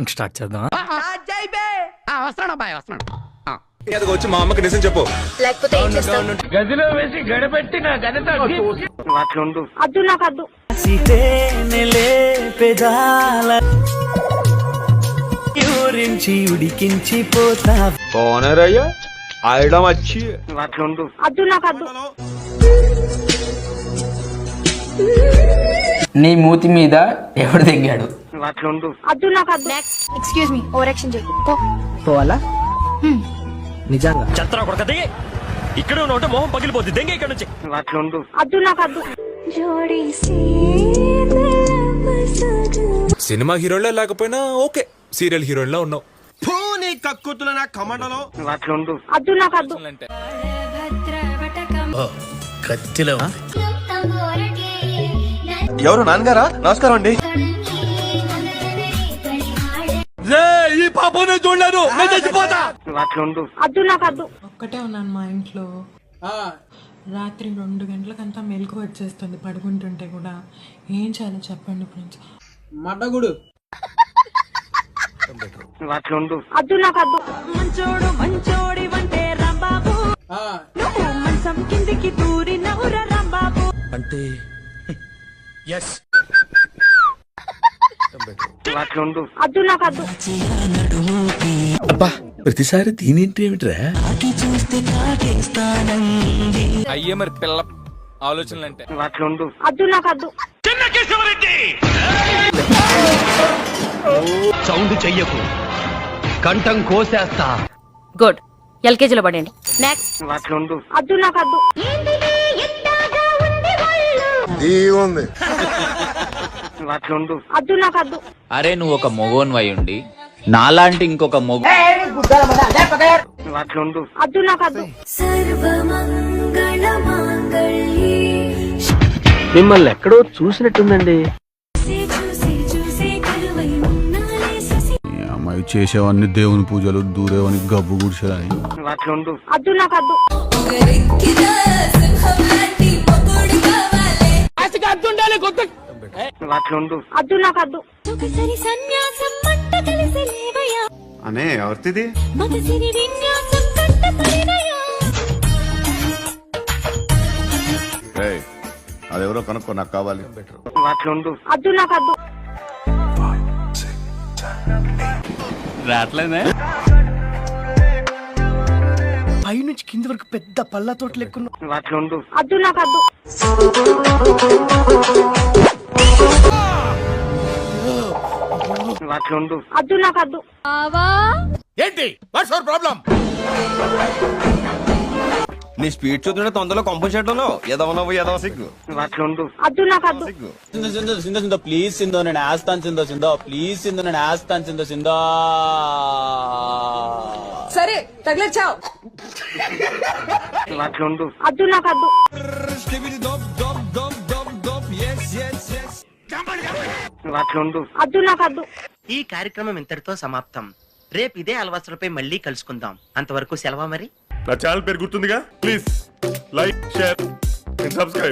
ఇంక స్టార్ట్ చేద్దాం వస్తున్నాడు అబ్బాయి వస్తున్నాడు వచ్చి మా అమ్మకి నిజం చెప్పు. లేకపోతే ఏం చేస్తావు? అద్దు నాకు అద్దు. ఊరించి ఉడికించి పోతా. ఓనరయ్యా ఆడడం వచ్చి అద్దు నాకు అద్దు. నీ మూతి మీద ఎవడు దిగాడు? అద్దు నాకు అద్దు. ఎక్స్క్యూజ్ మీ ఓవర్ యాక్షన్ చేయకు. పో. పోవాలా? నిజంగా? చెత్తరా కొడక దిగి ఇక్కడ ఉంటే మొహం పగిలిపోద్ది. దెంగ ఇక్కడ నుంచి. అద్దు నాకు అద్దు. సినిమా హీరోలా లేకపోయినా ఓకే. సీరియల్ హీరోయిన్ లా ఉన్నావు అద్దు నాకు అద్దు. ఎవరు నాన్నగారా? నమస్కారం అండి. ఈ పాపనే చూడలేదు. నేను చచ్చిపోతా. అద్దు నాకు అద్దు ఒక్కటే ఉన్నాను మా ఇంట్లో. రాత్రి రెండు గంటలకంతా మెలకు వచ్చేస్తుంది పడుకుంటుంటే కూడా. ఏం చేయాలో చెప్పండి ఫ్రెండ్స్. మడ్డగుడు అద్దు నాకు అద్దు మంచోడు మంచోడి వంటే రాంబాబు. నువ్వు మంచం కిందికి దూరి నవ్వురా రాంబాబు అద్దు నాకు అద్దు. అబ్బా ప్రతిసారి దీనింటి ఏమిట్రా అయ్యే మరి పిల్ల ఆలోచనలు అంటే అద్దు నాకు అద్దు. సౌండ్ చెయ్యకు. కంఠం కోసేస్తా. గుడ్. ఎల్కేజీలో పడండి నెక్స్ట్ అద్దు నాకు అద్దు. అద్దు నాకు అద్దు. అరే నువ్వు ఒక మొగోన్ వై ఉండి నాలాంటి ఇంకొక మొగ అద్దు నాకు అద్దు. మిమ్మల్ని ఎక్కడో చూసినట్టుందండి. అమ్మాయి చేసేవన్నీ దేవుని పూజలు దూరేవని గబ్బు గుడిసేదని అద్దు నాకు అద్దు. అద్దు నాకు అద్దు. అనే ఎవరిది అదెవరో కనుక్కో నాకు కావాలి. అద్దు నాకు అద్దు. రావట్లేదే? పైనుంచి కింది వరకు పెద్ద పళ్ళ తోట లెక్కున్నా అద్దు నాకు అద్దు. అద్దు నాకు అద్దు. ఏంటి? వాట్స్ అవర్ ప్రాబ్లం నీ స్పీడ్ చూస్తుంటే తొందరలో కంపల్సేట్లో ఎదవనవు ఎదవ సిగ్గు. అద్దు నాకు అద్దు. సిందో సిందో సిందో సిందో ప్లీజ్ సిందో నేను వేస్తాను సిందో సిందో ప్లీజ్ సిందో నేను వేస్తాను సిందో సిందో సరే తగిలేచావు అద్దు నాకు అద్దు. అద్దు నాకు అద్దు. ఈ కార్యక్రమం ఇంతటితో సమాప్తం. రేపు ఇదే అలవాసులపై మళ్ళీ కలుసుకుందాం. అంతవరకు సెలవా మరి? నా ఛానల్ పేరు గుర్తుందిగా? Please like share subscribe.